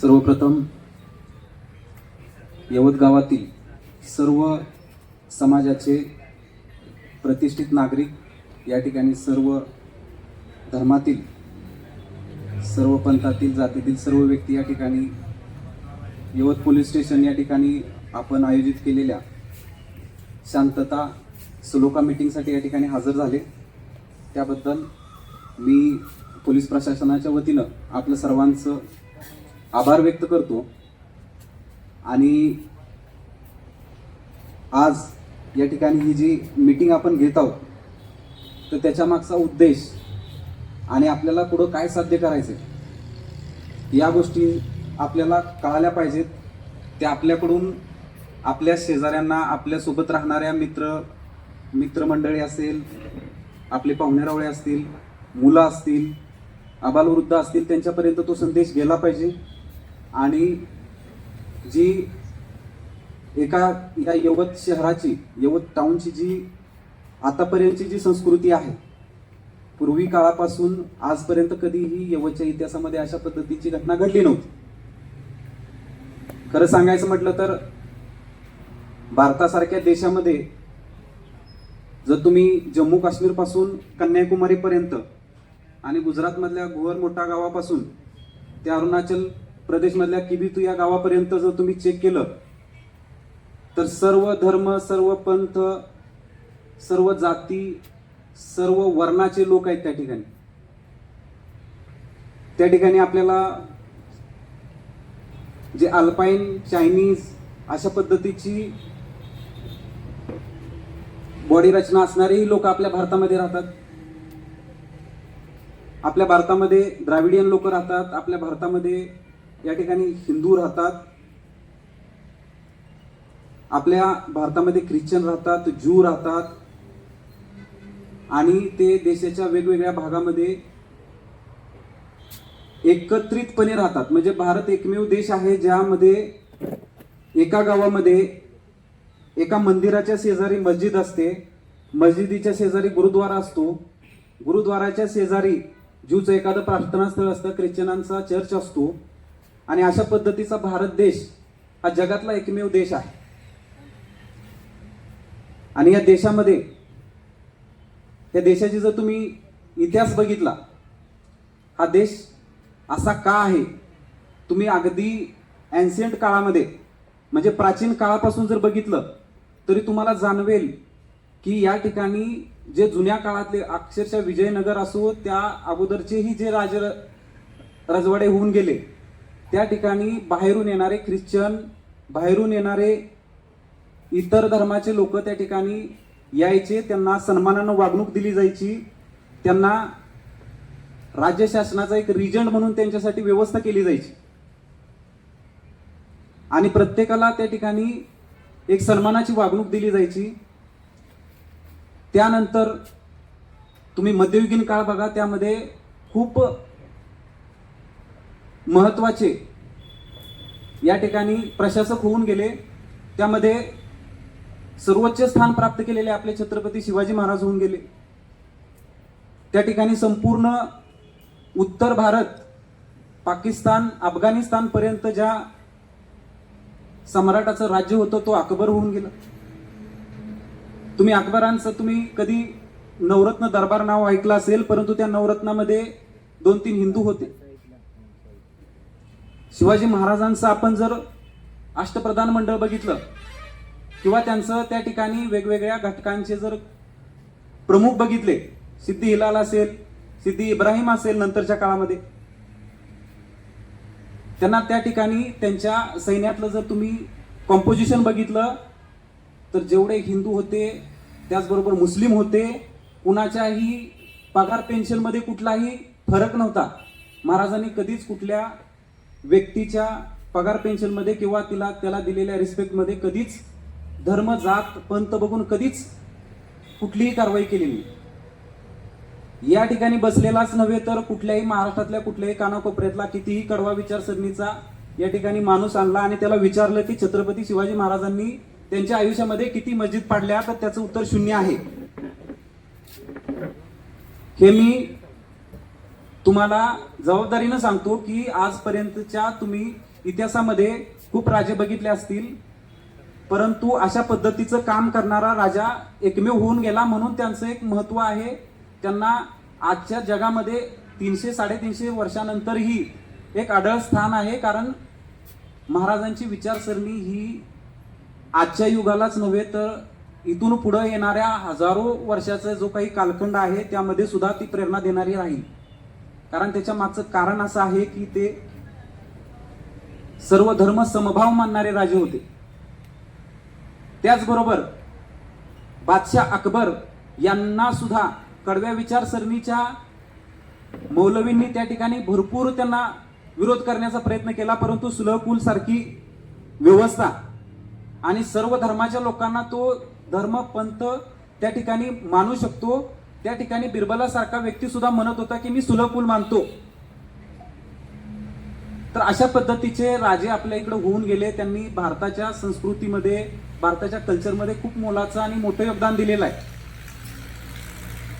सर्वप्रथम यवत गावातील सर्व समाजाचे प्रतिष्ठित नागरिक या ठिकाणी सर्व धर्मातील सर्व पंथातील जातीतील सर्व व्यक्ती या ठिकाणी यवत पोलीस स्टेशन या ठिकाणी आपण आयोजित केलेल्या शांतता सलोका मीटिंगसाठी या ठिकाणी हजर झाले. त्याबद्दल मी पोलीस प्रशासनाच्या वतीनं आपलं सर्वांचं आभार व्यक्त करतो. आणि आज या ठिकाणी ही जी मीटिंग आपण घेत आहोत तर त्याच्या मागचा उद्देश आणि आपल्याला पुढं काय साध्य करायचं या गोष्टी आपल्याला कळाल्या पाहिजेत. त्या आपल्याकडून आपल्या शेजाऱ्यांना आपल्यासोबत राहणाऱ्या मित्र मित्रमंडळी असेल आपले पाहुणेरावळे असतील मुलं असतील आबालवृद्ध असतील त्यांच्यापर्यंत तो संदेश गेला पाहिजे. आणि जी एका या यवत शहराची यवत टाउनची जी आतापर्यंतची जी संस्कृती आहे पूर्वी काळापासून आजपर्यंत कधीही यवतच्या इतिहासामध्ये अशा पद्धतीची घटना घडली नव्हती. खरं सांगायचं म्हटलं तर भारतासारख्या देशामध्ये जर तुम्ही जम्मू काश्मीरपासून कन्याकुमारीपर्यंत आणि गुजरातमधल्या घुवर मोठा गावापासून ते अरुणाचल प्रदेशमधल्या किबितू या गावापर्यंत जर तुम्ही चेक केलं तर सर्व धर्म सर्व पंथ सर्व जाती सर्व वर्णाचे लोक आहेत त्या ठिकाणी. त्या ठिकाणी आपल्याला जे अल्पाईन चायनीज अशा पद्धतीची बॉडी रचना असणारेही लोक आपल्या भारतामध्ये राहतात. आपल्या भारतामध्ये द्राविडियन लोक राहतात आपल्या भारतामध्ये या ठिकाणी हिंदू राहतात आपल्या भारतामध्ये ख्रिश्चन राहतात ज्यू राहतात आणि ते देशाच्या वेगवेगळ्या भागामध्ये एकत्रितपणे राहतात. म्हणजे भारत एकमेव देश आहे ज्यामध्ये एका गावामध्ये एका मंदिराच्या शेजारी मस्जिद असते. मस्जिदीच्या शेजारी गुरुद्वारा असतो. गुरुद्वाराच्या शेजारी ज्यूचं एखादं प्रार्थना स्थळ असतं ख्रिश्चनांचा चर्च असतो आणि अशा पद्धतीचा भारत देश हा जगातला एकमेव देश आहे. आणि या देशामध्ये या देशाची जर तुम्ही इतिहास बघितला हा देश असा का आहे? तुम्ही अगदी ॲन्सियंट काळामध्ये म्हणजे प्राचीन काळापासून जर बघितलं तरी तुम्हाला जाणवेल की या ठिकाणी जे जुन्या काळातले अक्षरशः विजयनगर असो त्या अगोदरचेही जे राज रजवाडे होऊन गेले त्या ठिकाणी बाहेरून येणारे ख्रिश्चन बाहेरून येणारे इतर धर्माचे लोक त्या ठिकाणी यायचे त्यांना सन्मानानं वागणूक दिली जायची त्यांना राज्य शासनाचा एक रिजंट म्हणून त्यांच्यासाठी व्यवस्था केली जायची. आणि प्रत्येकाला त्या ठिकाणी एक सन्मानाची वागणूक दिली जायची. त्यानंतर तुम्ही मध्ययुगीन काळ बघा त्यामध्ये खूप महत्त्वाचे या ठिकाणी प्रशासक होऊन गेले. त्यामध्ये सर्वोच्च स्थान प्राप्त केलेले आपले छत्रपती शिवाजी महाराज होऊन गेले. त्या ठिकाणी संपूर्ण उत्तर भारत पाकिस्तान अफगाणिस्तान पर्यंत ज्या सम्राटाचं राज्य होतं तो अकबर होऊन गेला. तुम्ही अकबरांचं तुम्ही कधी नवरत्न दरबार नाव ऐकलं असेल परंतु त्या नवरत्नामध्ये दोन तीन हिंदू होते. शिवाजी महाराजांचं आपण जर अष्टप्रधान मंडळ बघितलं किंवा त्यांचं त्या ठिकाणी वेगवेगळ्या घटकांचे जर प्रमुख बघितले सिद्धी हिलाल असेल सिद्धी इब्राहिम असेल नंतरच्या काळामध्ये त्यांना त्या ठिकाणी त्यांच्या सैन्यातलं जर तुम्ही कॉम्पोजिशन बघितलं तर जेवढे हिंदू होते त्याचबरोबर मुस्लिम होते कुणाच्याही पगार पेन्शनमध्ये कुठलाही फरक नव्हता. महाराजांनी कधीच कुठल्या व्यक्तीच्या पगार पेन्शनमध्ये किंवा तिला त्याला दिलेल्या रिस्पेक्टमध्ये कधीच धर्म जात पंत बघून कधीच कुठलीही कारवाई केली नाही. या ठिकाणी बसलेलाच नव्हे तर कुठल्याही महाराष्ट्रातल्या कुठल्याही कानाकोपऱ्यातला कितीही कडवा विचारसरणीचा या ठिकाणी माणूस आणला आणि त्याला विचारलं की छत्रपती शिवाजी महाराजांनी त्यांच्या आयुष्यामध्ये किती मस्जिद पाडल्या तर त्याचं उत्तर शून्य आहे. हे मी तुम्हाला जबाबदारीनं सांगतो की आजपर्यंतच्या तुम्ही इतिहासामध्ये खूप राजे बघितले असतील. परंतु अशा पद्धतीचं काम करणारा राजा एकमेव होऊन गेला म्हणून त्यांचं एक महत्त्व आहे. त्यांना आजच्या जगामध्ये तीनशे साडेतीनशे वर्षानंतरही एक आढळ स्थान आहे कारण महाराजांची विचारसरणी ही आजच्या युगालाच नव्हे तर इथून पुढे येणाऱ्या हजारो वर्षाचा जो काही कालखंड आहे त्यामध्ये सुद्धा ती प्रेरणा देणारी राहील. कारण त्याच्या मागचं कारण असं आहे की ते सर्व धर्म समभाव मानणारे राजे होते. त्याचबरोबर बादशाह अकबर यांना सुद्धा कडव्या विचारसरणीच्या मौलवींनी त्या ठिकाणी भरपूर त्यांना विरोध करण्याचा प्रयत्न केला परंतु सुलभपूल सारखी व्यवस्था आणि सर्व धर्माच्या लोकांना तो धर्म पंथ त्या ठिकाणी मानू शकतो. त्या ठिकाणी बिरबलासारखा व्यक्ती सुद्धा म्हणत होता की मी सुलभपूल मानतो. तर अशा पद्धतीचे राजे आपल्या इकडे होऊन गेले. त्यांनी भारताच्या संस्कृतीमध्ये भारताच्या कल्चरमध्ये खूप मोलाचं आणि मोठं योगदान दिलेलं आहे.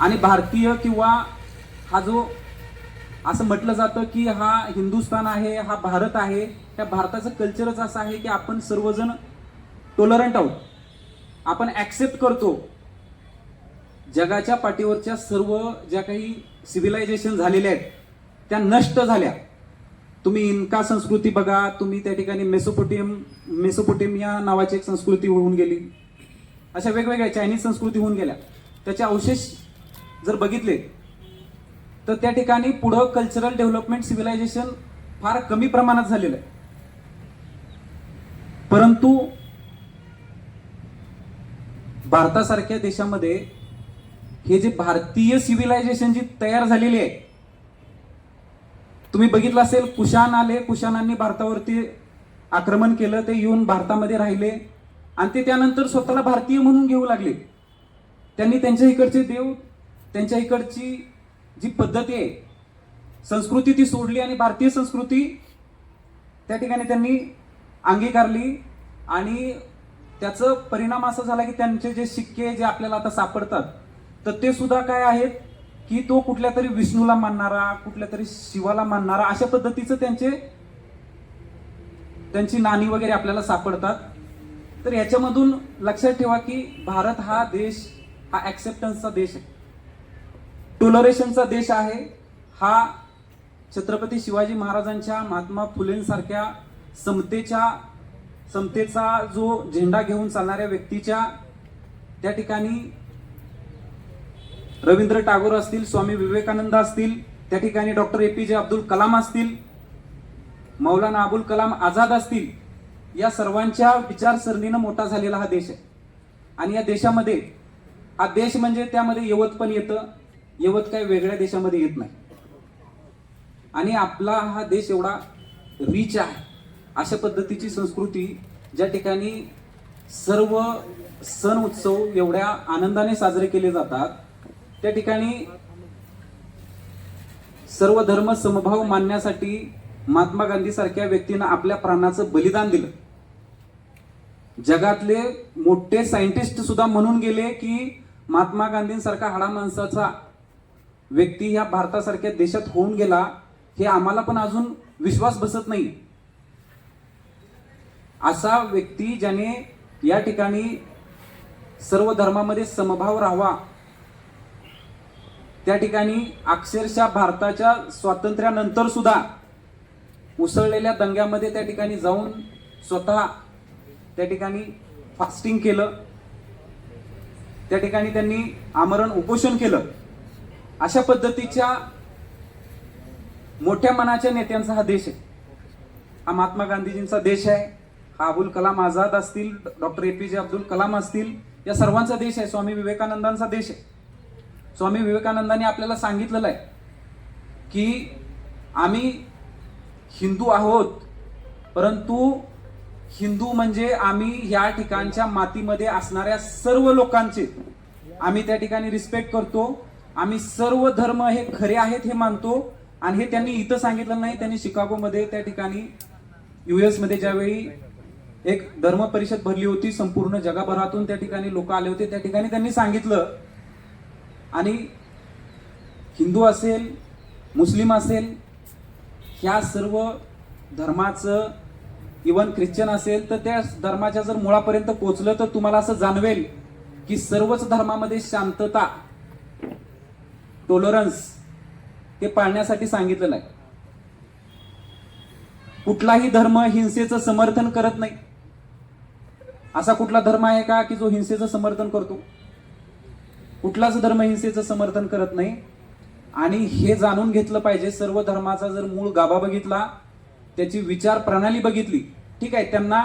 आणि भारतीय किंवा हा जो असं म्हटलं जातं की हा हिंदुस्थान आहे हा भारत आहे त्या भारताचं कल्चरच असं आहे की आपण सर्वजण टोलरंट आहोत. आपण ॲक्सेप्ट करतो. जगाच्या पाठीवरच्या सर्व ज्या काही सिव्हिलायझेशन झालेल्या आहेत त्या नष्ट झाल्या. तुम्ही इन्का संस्कृती बघा तुम्ही त्या ठिकाणी मेसोपोटियम मेसोपोटेमिया नावाची एक संस्कृती होऊन गेली. अशा वेगवेगळ्या चायनीज संस्कृती होऊन गेल्या. त्याचे अवशेष जर बघितले तर त्या ठिकाणी पुढं कल्चरल डेव्हलपमेंट सिव्हिलायझेशन फार कमी प्रमाणात झालेलं आहे. परंतु भारतासारख्या देशामध्ये हे जे भारतीय सिव्हिलायझेशन जी तयार झालेली आहे तुम्ही बघितलं असेल कुशाण आले कुशाणांनी भारतावरती आक्रमण केलं ते येऊन भारतामध्ये राहिले आणि ते त्यानंतर स्वतःला भारतीय म्हणून घेऊ लागले. त्यांनी त्यांच्या इकडचे देव त्यांच्या इकडची जी पद्धती आहे संस्कृती ती सोडली आणि भारतीय संस्कृती त्या ठिकाणी त्यांनी अंगीकारली आणि त्याचं परिणाम असा झाला की त्यांचे जे शिक्के जे आपल्याला आता सापडतात तर ते सुद्धा काय आहेत की तो कुठल्या तरी विष्णूला मानणारा कुठल्या तरी शिवाला मानणारा अशा पद्धतीचं त्यांचे त्यांची नाणी वगैरे आपल्याला सापडतात. तर याच्यामधून लक्षात ठेवा की भारत हा देश हा ऍक्सेप्टन्सचा देश आहे. टोलरेशनचा देश आहे. हा छत्रपती शिवाजी महाराजांच्या महात्मा फुलेंसारख्या समतेच्या समतेचा जो झेंडा घेऊन चालणाऱ्या व्यक्तीच्या त्या ठिकाणी रवींद्र टागोर असतील स्वामी विवेकानंद असतील त्या ठिकाणी डॉक्टर ए पी जे अब्दुल कलाम असतील मौलाना अबुल कलाम आझाद असतील या सर्वांच्या विचारसरणीनं मोठा झालेला हा देश आहे. आणि या देशामध्ये हा देश म्हणजे त्यामध्ये यवत पण येतं यवत काय वेगळ्या देशामध्ये येत नाही. आणि आपला हा देश एवढा रिच आहे. अशा पद्धतीची संस्कृती ज्या ठिकाणी सर्व सण उत्सव एवढ्या आनंदाने साजरे केले जातात त्या ठिकाणी सर्व धर्म समभाव मानण्यासाठी महात्मा गांधी सारख्या व्यक्तीनं आपल्या प्राणाचं बलिदान दिलं. जगातले मोठे सायंटिस्ट सुद्धा म्हणून गेले की महात्मा गांधींसारखा हाडा माणसाचा व्यक्ती ह्या भारतासारख्या देशात होऊन गेला हे आम्हाला पण अजून विश्वास बसत नाही. असा व्यक्ती ज्याने या ठिकाणी सर्व धर्मामध्ये समभाव राहावा. त्या ठिकाणी अक्षरशः भारताच्या स्वातंत्र्यानंतर सुद्धा उसळलेल्या दंग्यामध्ये त्या ठिकाणी जाऊन स्वतः त्या ठिकाणी फास्टिंग केलं. त्या ठिकाणी त्यांनी आमरण उपोषण केलं. अशा पद्धतीच्या मोठ्या मनाच्या नेत्यांचा हा देश आहे. हा महात्मा गांधीजींचा देश आहे. हा अबुल कलाम आझाद असतील डॉक्टर ए पी जे अब्दुल कलाम असतील या सर्वांचा देश आहे. स्वामी विवेकानंदांचा देश आहे. स्वामी विवेकानंदांनी आपल्याला सांगितलेलं आहे की आम्ही हिंदू आहोत परंतु हिंदू म्हणजे आम्ही या ठिकाणच्या मातीमध्ये असणाऱ्या सर्व लोकांचे. आम्ही त्या ठिकाणी रिस्पेक्ट करतो. आम्ही सर्व धर्म हे खरे आहेत हे मानतो. आणि हे त्यांनी इथं सांगितलं नाही त्यांनी शिकागोमध्ये त्या ठिकाणी युएसमध्ये ज्यावेळी एक धर्म परिषद भरली होती संपूर्ण जगभरातून त्या ठिकाणी लोक आले होते. त्या ठिकाणी त्यांनी सांगितलं आणि हिंदू असेल मुस्लिम असेल ह्या सर्व धर्माचं इवन ख्रिश्चन असेल तर त्या धर्माच्या जर मुळापर्यंत पोचलं तर तुम्हाला असं जाणवेल की सर्वच धर्मामध्ये शांतता टॉलरन्स ते पाळण्यासाठी सांगितलेलं आहे कुठलाही धर्म हिंसेचं समर्थन करत नाही. असा कुठला धर्म आहे का की जो हिंसेचं समर्थन करतो? कुठलाच धर्म हिंसेचं समर्थन करत नाही. आणि हे जाणून घेतलं पाहिजे सर्व धर्माचा जर मूळ गाभा बघितला त्याची विचार प्रणाली बघितली ठीक आहे त्यांना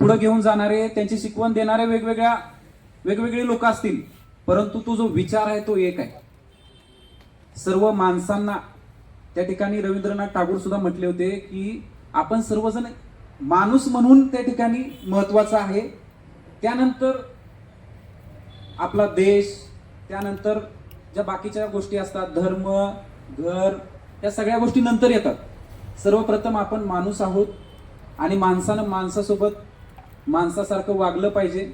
पुढे घेऊन जाणारे त्यांची शिकवण देणारे वेगवेगळ्या वेगवेगळे लोक असतील परंतु तो जो विचार आहे तो एक आहे. सर्व माणसांना त्या ठिकाणी रवींद्रनाथ टागोर सुद्धा म्हटले होते की आपण सर्वजण माणूस म्हणून त्या ठिकाणी महत्वाचं आहे. त्यानंतर आपला देश त्यानंतर ज्या बाकीच्या गोष्टी असतात धर्म घर या सगळ्या गोष्टी नंतर येतात. सर्वप्रथम आपण माणूस आहोत आणि माणसानं माणसासोबत माणसासारखं वागलं पाहिजे.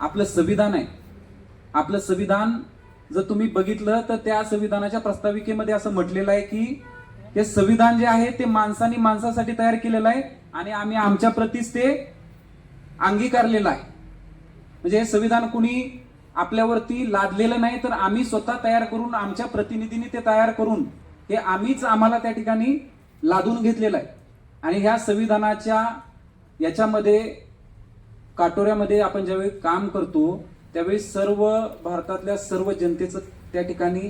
आपलं संविधान आहे. आपलं संविधान जर तुम्ही बघितलं तर त्या संविधानाच्या प्रस्ताविकेमध्ये असं म्हटलेलं आहे की हे संविधान जे आहे ते माणसाने माणसासाठी तयार केलेलं आहे. आणि आम्ही आमच्या प्रतीच ते अंगीकारलेलं आहे. म्हणजे हे संविधान कुणी आपल्यावरती लादलेलं नाही तर आम्ही स्वतः तयार करून आमच्या प्रतिनिधींनी ते तयार करून हे आम्हीच आम्हाला त्या ठिकाणी लादून घेतलेलं आहे. आणि ह्या संविधानाच्या याच्यामध्ये काटोऱ्यामध्ये आपण ज्यावेळी काम करतो त्यावेळी सर्व भारतातल्या सर्व जनतेचं त्या ठिकाणी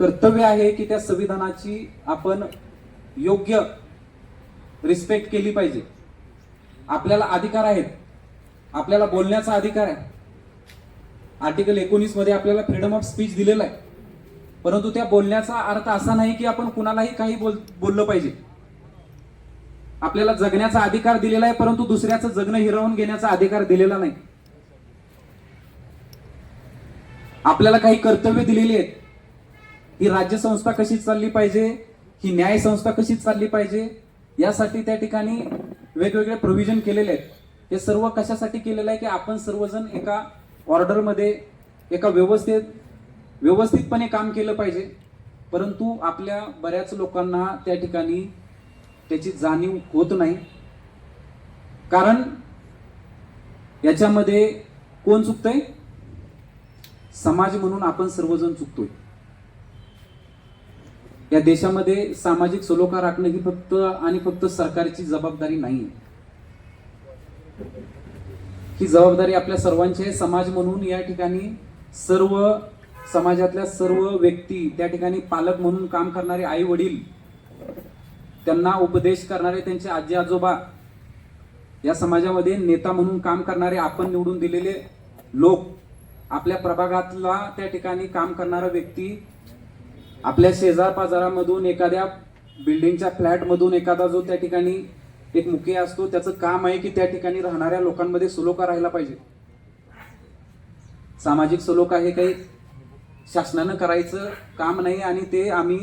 कर्तव्य आहे की त्या संविधानाची आपण योग्य रिस्पेक्ट केली पाहिजे. आपल्याला अधिकार आहेत. आपल्याला बोलण्याचा अधिकार आहे. आर्टिकल एकोणीसमध्ये आपल्याला फ्रीडम ऑफ स्पीच दिलेला आहे. परंतु त्या बोलण्याचा अर्थ असा नाही की आपण कुणालाही काही बोल बोललं पाहिजे. आपल्याला जगण्याचा अधिकार दिलेला आहे परंतु दुसऱ्याचं जगणं हिरावून घेण्याचा अधिकार दिलेला नाही. आपल्याला काही कर्तव्य दिलेली आहेत. ही राज्य संस्था कशी चालली पाहिजे? ही न्याय संस्था कशी चालली पाहिजे? यासाठी त्या ठिकाणी वेगवेगळे प्रोव्हिजन केलेले आहेत. हे सर्व कशासाठी केलेलं आहे की आपण सर्वजण एका ऑर्डरमध्ये एका व्यवस्थेत व्यवस्थितपणे काम केलं पाहिजे. परंतु आपल्या बऱ्याच लोकांना त्या ठिकाणी त्याची जाणीव होत नाही. कारण याच्यामध्ये कोण चुकतंय? समाज म्हणून आपण सर्वजण चुकतोय. या देशामध्ये सामाजिक सलोखा राखणं ही फक्त आणि फक्त सरकारची जबाबदारी नाही. ही जबाबदारी आपल्या सर्वांची आहे. समाज म्हणून या ठिकाणी सर्व समाजातल्या सर्व व्यक्ती त्या ठिकाणी पालक म्हणून काम करणारे आई वडील त्यांना उपदेश करणारे त्यांचे आजी आजोबा या समाजामध्ये नेता म्हणून काम करणारे आपण निवडून दिलेले लोक आपल्या प्रभागातला त्या ठिकाणी काम करणारा व्यक्ती आपल्या शेजार पाजारामधून एखाद्या बिल्डिंगच्या फ्लॅटमधून एखादा जो त्या ठिकाणी एक मुखिया असतो त्याचं काम आहे की त्या ठिकाणी राहणाऱ्या लोकांमध्ये सलोखा राहिला पाहिजे. सामाजिक सलोखा हे काही शासनानं करायचं काम नाही आणि ते आम्ही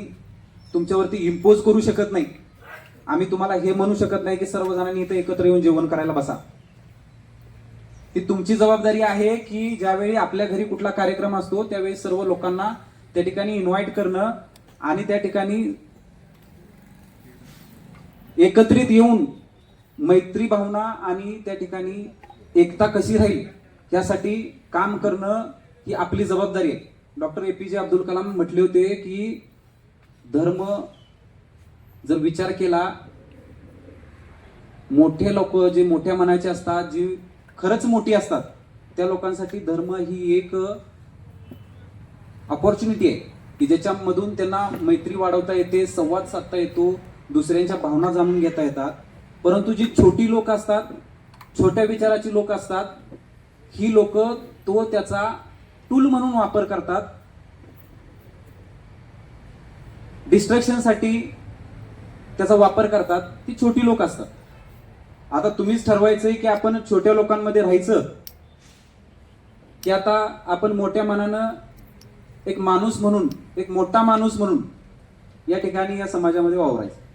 तुमच्यावरती इम्पोज करू शकत नाही. आम्ही तुम्हाला हे म्हणू शकत नाही की सर्वजणांनी इथं एकत्र येऊन जेवण करायला बसा. ही तुमची जबाबदारी आहे की ज्यावेळी आपल्या घरी कुठला कार्यक्रम असतो त्यावेळी सर्व लोकांना त्या ठिकाणी इन्व्हाइट करणं आणि त्या ठिकाणी एकत्रित येऊन मैत्री भावना आणि त्या ठिकाणी एकता कशी राहील यासाठी काम करणं ही आपली जबाबदारी आहे. डॉक्टर ए पी जे अब्दुल कलाम म्हटले होते की धर्म जर विचार केला मोठे लोक जे मोठ्या मनाचे असतात जी खरंच मोठी असतात त्या लोकांसाठी धर्म ही एक अपॉर्च्युनिटी आहे की ज्याच्यामधून त्यांना मैत्री वाढवता येते संवाद साधता येतो दुसऱ्यांच्या भावना जाणून घेता येतात. परंतु जी छोटी लोक असतात छोट्या विचाराची लोक असतात ही लोक तो त्याचा टूल म्हणून वापर करतात. डिस्ट्रॅक्शनसाठी त्याचा वापर करतात ती छोटी लोक असतात. आता तुम्हीच ठरवायचंय की आपण छोट्या लोकांमध्ये राहायचं की आता आपण मोठ्या मनानं एक माणूस म्हणून एक मोठा माणूस म्हणून या ठिकाणी या समाजामध्ये वावरायचं.